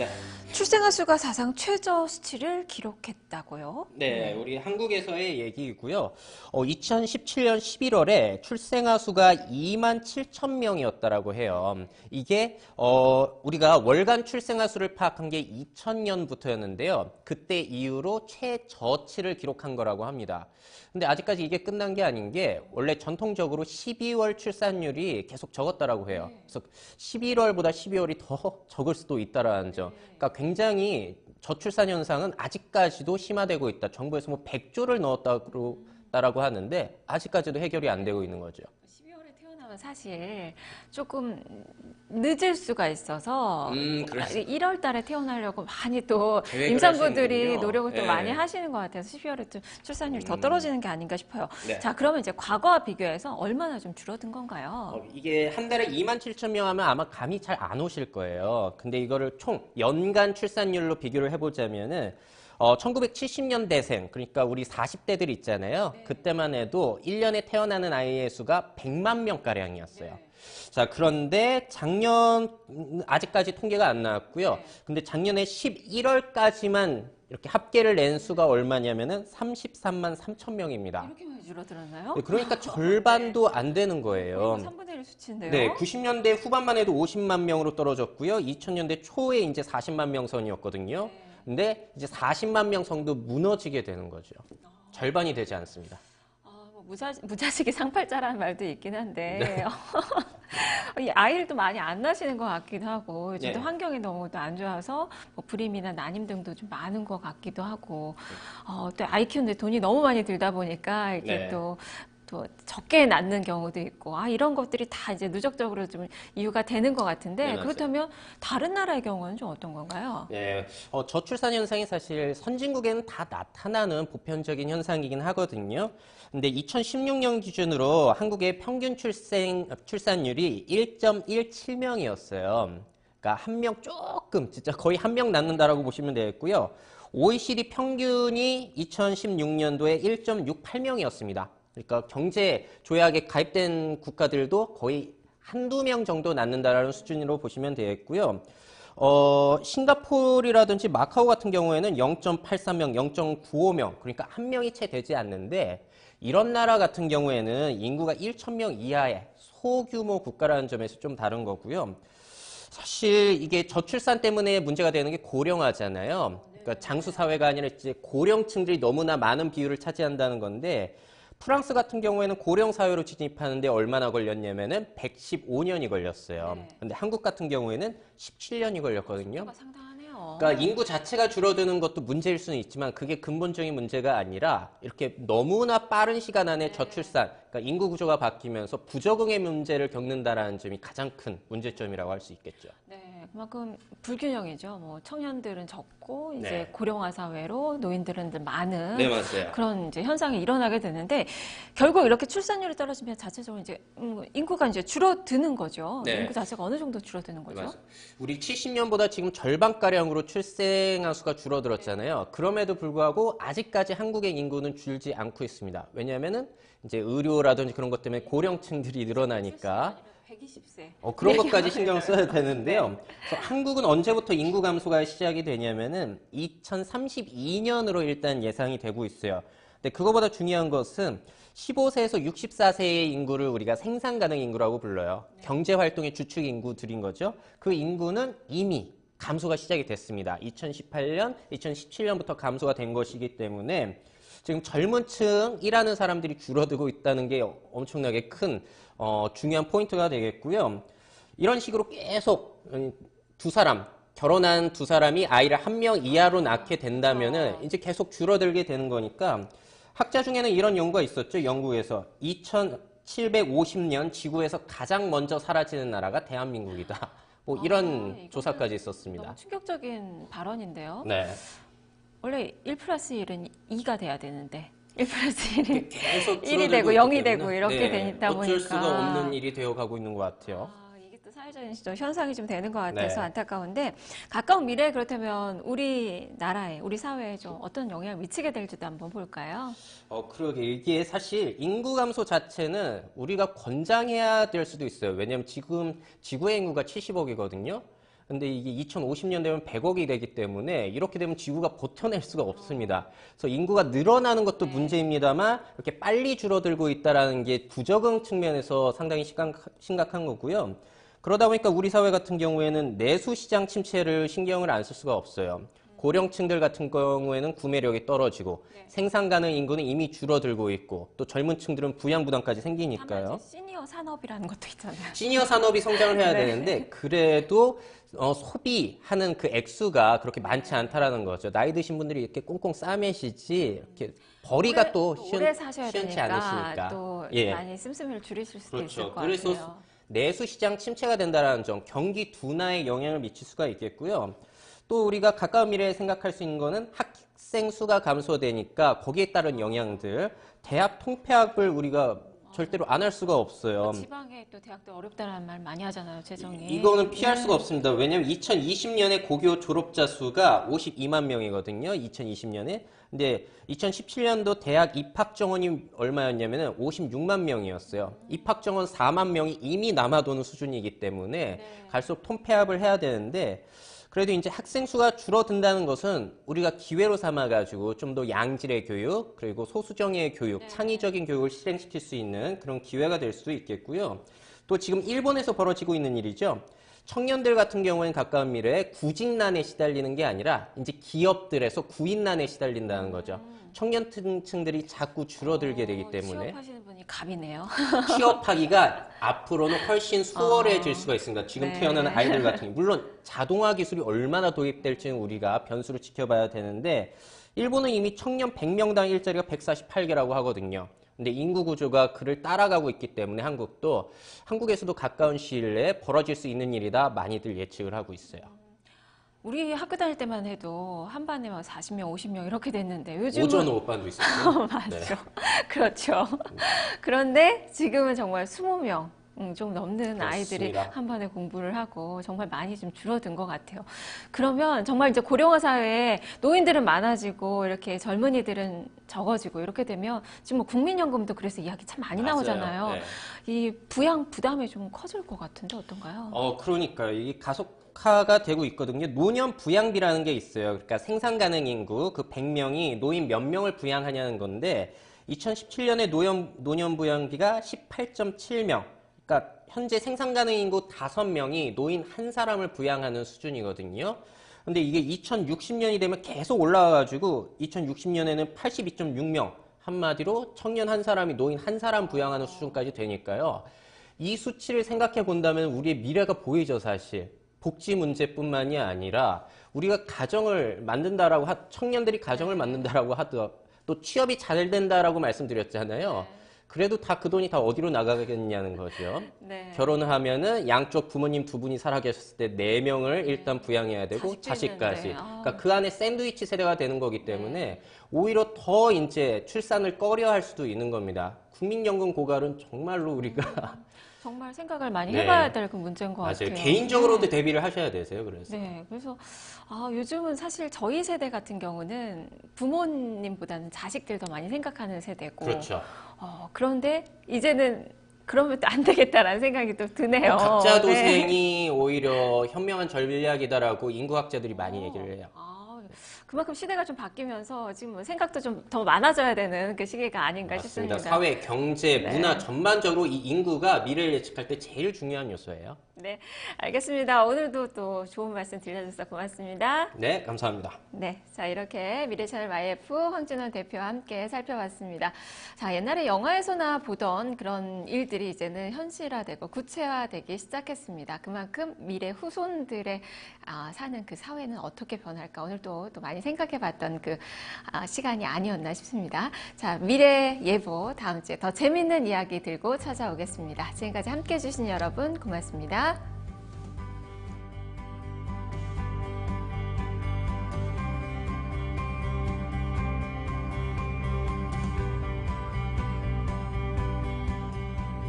네. 출생아 수가 사상 최저 수치를 기록했다고요? 네, 우리 한국에서의 얘기이고요. 어, 2017년 11월에 출생아 수가 2만 7천 명이었다라고 해요. 이게 어, 우리가 월간 출생아 수를 파악한 게 2000년부터였는데요. 그때 이후로 최저치를 기록한 거라고 합니다. 근데 아직까지 이게 끝난 게 아닌 게 원래 전통적으로 12월 출산율이 계속 적었다라고 해요. 그래서 11월보다 12월이 더 적을 수도 있다라는 점. 그러니까 굉장히 저출산 현상은 아직까지도 심화되고 있다. 정부에서 뭐 100조를 넣었다고 하는데 아직까지도 해결이 안 되고 있는 거죠. 12월에 태어나면 사실 조금 늦을 수가 있어서 음, 그럴 수- 1월 달에 태어나려고 많이 또 임산부들이. 노력을 좀 네. 많이 하시는 것 같아서 12월에 좀 출산율이 더 음. 떨어지는 게 아닌가 싶어요. 네. 자, 그러면 이제 과거와 비교해서 얼마나 좀 줄어든 건가요? 어, 이게 한 달에 2만 7천 명 하면 아마 감이 잘 안 오실 거예요. 근데 이거를 총 연간 출산율로 비교를 해보자면은 어, 1970년대생, 그러니까 우리 40대들 있잖아요. 그때만 해도 1년에 태어나는 아이의 수가 100만 명가량이었어요. 자, 그런데 작년, 음, 아직까지 통계가 안 나왔고요. 근데 작년에 11월까지만 이렇게 합계를 낸 수가 얼마냐면은 33만 3천 명입니다. 이렇게 많이 줄어들었나요? 네, 그러니까 절반도 안 되는 거예요. 3분의 1 수치인데요. 네, 90년대 후반만 해도 50만 명으로 떨어졌고요. 2000년대 초에 이제 40만 명 선이었거든요. 근데 이제 40만 명 선도 무너지게 되는 거죠. 절반이 되지 않습니다. 아, 뭐 무자, 무자식이 상팔자라는 말도 있긴 한데 네. 이 아이를 또 많이 안 낳으시는 것 같기도 하고 요즘 네. 또 환경이 너무 또 안 좋아서 뭐 불임이나 난임 등도 좀 많은 것 같기도 하고 어, 또 아이 키우는데 돈이 너무 많이 들다 보니까 이렇게 네. 또 또 적게 낳는 경우도 있고 아 이런 것들이 다 이제 누적적으로 좀 이유가 되는 것 같은데 네. 그렇다면 다른 나라의 경우는 좀 어떤 건가요? 네, 어, 저출산 현상이 사실 선진국에는 다 나타나는 보편적인 현상이긴 하거든요. 근데 2016년 기준으로 한국의 평균 출생, 출산율이 1.17명이었어요. 그러니까 한 명 조금, 진짜 거의 한 명 낳는다라고 보시면 되겠고요. OECD 평균이 2016년도에 1.68명이었습니다. 그러니까 경제 조약에 가입된 국가들도 거의 한두 명 정도 낳는다라는 수준으로 보시면 되겠고요. 어, 싱가포르라든지 마카오 같은 경우에는 0.83명, 0.95명, 그러니까 한 명이 채 되지 않는데 이런 나라 같은 경우에는 인구가 1,000명 이하의 소규모 국가라는 점에서 좀 다른 거고요. 사실 이게 저출산 때문에 문제가 되는 게 고령화잖아요. 그러니까 장수 사회가 아니라 이제 고령층들이 너무나 많은 비율을 차지한다는 건데 프랑스 같은 경우에는 고령 사회로 진입하는데 얼마나 걸렸냐면은 115년이 걸렸어요. 네. 근데 한국 같은 경우에는 17년이 걸렸거든요. 그러니까 인구 자체가 줄어드는 것도 문제일 수는 있지만 그게 근본적인 문제가 아니라 이렇게 너무나 빠른 시간 안에 저출산, 그러니까 인구 구조가 바뀌면서 부적응의 문제를 겪는다라는 점이 가장 큰 문제점이라고 할 수 있겠죠. 네, 그만큼 불균형이죠. 뭐 청년들은 적고 이제 네. 고령화 사회로 노인들은 늘 많은 맞아요. 그런 이제 현상이 일어나게 되는데 결국 이렇게 출산율이 떨어지면 자체적으로 이제 음, 인구가 이제 줄어드는 거죠. 네. 인구 자체가 어느 정도 줄어드는 거죠? 맞아요. 우리 70년보다 지금 절반 가량으로 출생아 수가 줄어들었잖아요. 그럼에도 불구하고 아직까지 한국의 인구는 줄지 않고 있습니다. 왜냐하면은 이제 의료라든지 그런 것 때문에 고령층들이 늘어나니까 120세. 어, 그런 것까지 신경 써야 되는데요. 그래서 한국은 언제부터 인구 감소가 시작이 되냐면은 2032년으로 일단 예상이 되고 있어요. 근데 그거보다 중요한 것은 15세에서 64세의 인구를 우리가 생산 가능 인구라고 불러요. 경제 활동의 주축 인구들인 거죠. 그 인구는 이미 감소가 시작이 됐습니다. 2018년, 2017년부터 감소가 된 것이기 때문에 지금 젊은 층 일하는 사람들이 줄어들고 있다는 게 엄청나게 큰 어, 중요한 포인트가 되겠고요. 이런 식으로 계속 음, 두 사람 결혼한 두 사람이 아이를 한 명 이하로 낳게 된다면은 이제 계속 줄어들게 되는 거니까 학자 중에는 이런 연구가 있었죠. 영국에서 2750년 지구에서 가장 먼저 사라지는 나라가 대한민국이다. 뭐 아, 이런 이거는 조사까지 있었습니다. 너무 충격적인 발언인데요. 네. 원래 1 플러스 1은 2가 돼야 되는데 1 플러스 1이 계속 1이 줄어들고 되고 있기 0이 때문에 되고 이렇게 네, 되다 보니까 어쩔 수가 없는 일이 되어 가고 있는 것 같아요. 아, 이게 또 사회적인 좀 현상이 좀 되는 것 같아서 네. 안타까운데 가까운 미래에 그렇다면 우리 나라에 우리 사회에 좀 어떤 영향을 미치게 될지도 한번 볼까요? 어, 그러게. 이게 사실 인구 감소 자체는 우리가 권장해야 될 수도 있어요. 왜냐하면 지금 지구의 인구가 70억이거든요. 근데 이게 2050년 되면 100억이 되기 때문에 이렇게 되면 지구가 버텨낼 수가 없습니다. 그래서 인구가 늘어나는 것도 문제입니다만 이렇게 빨리 줄어들고 있다라는 게 부적응 측면에서 상당히 심각, 심각한 거고요. 그러다 보니까 우리 사회 같은 경우에는 내수 시장 침체를 신경을 안 쓸 수가 없어요. 고령층들 같은 경우에는 구매력이 떨어지고 생산 가능 인구는 이미 줄어들고 있고 또 젊은 층들은 부양 부담까지 생기니까요. 시니어 산업이라는 것도 있잖아요. 시니어 산업이 성장을 해야 네. 되는데 그래도 어, 소비하는 그 액수가 그렇게 많지 않다라는 거죠. 나이 드신 분들이 이렇게 꽁꽁 싸매시지 이렇게 벌이가 오래- 또 오래 시원, 사셔야 시원치 되니까 않으시니까. 또 예. 많이 씀씀이를 줄이실 수도 그렇죠. 있을 것 그래서 같아요. 내수 시장 침체가 된다라는 점, 경기 둔화에 영향을 미칠 수가 있겠고요. 또 우리가 가까운 미래에 생각할 수 있는 거는 학생 수가 감소되니까 거기에 따른 영향들, 대학 통폐합을 우리가 절대로 안 할 수가 없어요. 지방에 또 대학도 어렵다는 말 많이 하잖아요, 재정이. 이거는 피할 네. 수가 없습니다. 왜냐하면 2020년에 고교 졸업자 수가 52만 명이거든요. 2020년에. 근데 2017년도 대학 입학 정원이 얼마였냐면은 56만 명이었어요. 입학 정원 4만 명이 이미 남아도는 수준이기 때문에 네. 갈수록 통폐합을 해야 되는데 그래도 이제 학생 수가 줄어든다는 것은 우리가 기회로 삼아가지고 좀 더 양질의 교육 그리고 소수정예의 교육, 네. 창의적인 교육을 실행시킬 수 있는 그런 기회가 될 수도 있겠고요. 또 지금 일본에서 벌어지고 있는 일이죠. 청년들 같은 경우에는 가까운 미래에 구직난에 시달리는 게 아니라 이제 기업들에서 구인난에 시달린다는 거죠. 청년층들이 자꾸 줄어들게 되기 어, 때문에 취업하시는 분이 갑이네요. 취업하기가 앞으로는 훨씬 수월해질 수가 있습니다. 지금 네. 태어나는 아이들 같은 경우 물론 자동화 기술이 얼마나 도입될지는 우리가 변수를 지켜봐야 되는데 일본은 이미 청년 100명당 일자리가 148개라고 하거든요. 근데 인구 구조가 그를 따라가고 있기 때문에 한국도 한국에서도 가까운 시일 내에 벌어질 수 있는 일이다 많이들 예측을 하고 있어요. 우리 학교 다닐 때만 해도 한 반에 막 40명, 50명 이렇게 됐는데 요즘은 오전 오후반도 있었고. 맞죠. 그렇죠. 그런데 지금은 정말 20명 음, 좀 넘는 아이들이 그렇습니다. 한 번에 공부를 하고 정말 많이 좀 줄어든 것 같아요. 그러면 정말 이제 고령화 사회에 노인들은 많아지고 이렇게 젊은이들은 적어지고 이렇게 되면 지금 뭐 국민연금도 그래서 이야기 참 많이 맞아요. 나오잖아요. 네. 이 부양 부담이 좀 커질 것 같은데 어떤가요? 어, 그러니까요. 이게 가속 화가 되고 있거든요. 노년 부양비라는 게 있어요. 그러니까 생산 가능 인구 그 100명이 노인 몇 명을 부양하냐는 건데 2017년에 노년 노년 부양비가 18.7명. 그러니까 현재 생산 가능 인구 5명이 노인 한 사람을 부양하는 수준이거든요. 근데 이게 2060년이 되면 계속 올라와 가지고 2060년에는 82.6명. 한마디로 청년 한 사람이 노인 한 사람 부양하는 수준까지 되니까요. 이 수치를 생각해 본다면 우리의 미래가 보이죠, 사실. 복지 문제뿐만이 아니라 우리가 가정을 만든다라고 하, 청년들이 가정을 만든다라고 하더 또 취업이 잘 된다라고 말씀드렸잖아요. 그래도 다 그 돈이 다 어디로 나가겠냐는 거죠. 네. 결혼을 하면은 양쪽 부모님 두 분이 살아 계셨을 때 네 명을 일단 부양해야 되고 자식까지. 아. 그러니까 그 안에 샌드위치 세대가 되는 거기 때문에 오히려 더 이제 출산을 꺼려 할 수도 있는 겁니다. 국민연금 고갈은 정말로 우리가 정말 생각을 많이 네. 해봐야 될 그 문제인 것 맞아요. 같아요. 개인적으로도 네. 대비를 하셔야 되세요. 그래서 네, 그래서 아, 요즘은 사실 저희 세대 같은 경우는 부모님보다는 자식들 더 많이 생각하는 세대고, 그렇죠. 어, 그런데 이제는 그러면 또 안 되겠다라는 생각이 또 드네요. 어, 각자 네. 도생이 오히려 현명한 전략이다라고 인구학자들이 많이 얘기를 해요. 아, 그만큼 시대가 좀 바뀌면서 지금 뭐 생각도 좀 더 많아져야 되는 그 시기가 아닌가 맞습니다. 싶습니다. 사회, 경제, 네. 문화 전반적으로 이 인구가 미래를 예측할 때 제일 중요한 요소예요. 네, 알겠습니다. 오늘도 또 좋은 말씀 들려주셔서 고맙습니다. 네, 감사합니다. 네, 자 이렇게 미래채널 YF 황준원 대표와 함께 살펴봤습니다. 자 옛날에 영화에서나 보던 그런 일들이 이제는 현실화되고 구체화되기 시작했습니다. 그만큼 미래 후손들의 아, 사는 그 사회는 어떻게 변할까 오늘 또, 또 많이 생각해 봤던 그 아, 시간이 아니었나 싶습니다. 자 미래 예보 다음 주에 더 재밌는 이야기 들고 찾아오겠습니다. 지금까지 함께 해 주신 여러분 고맙습니다.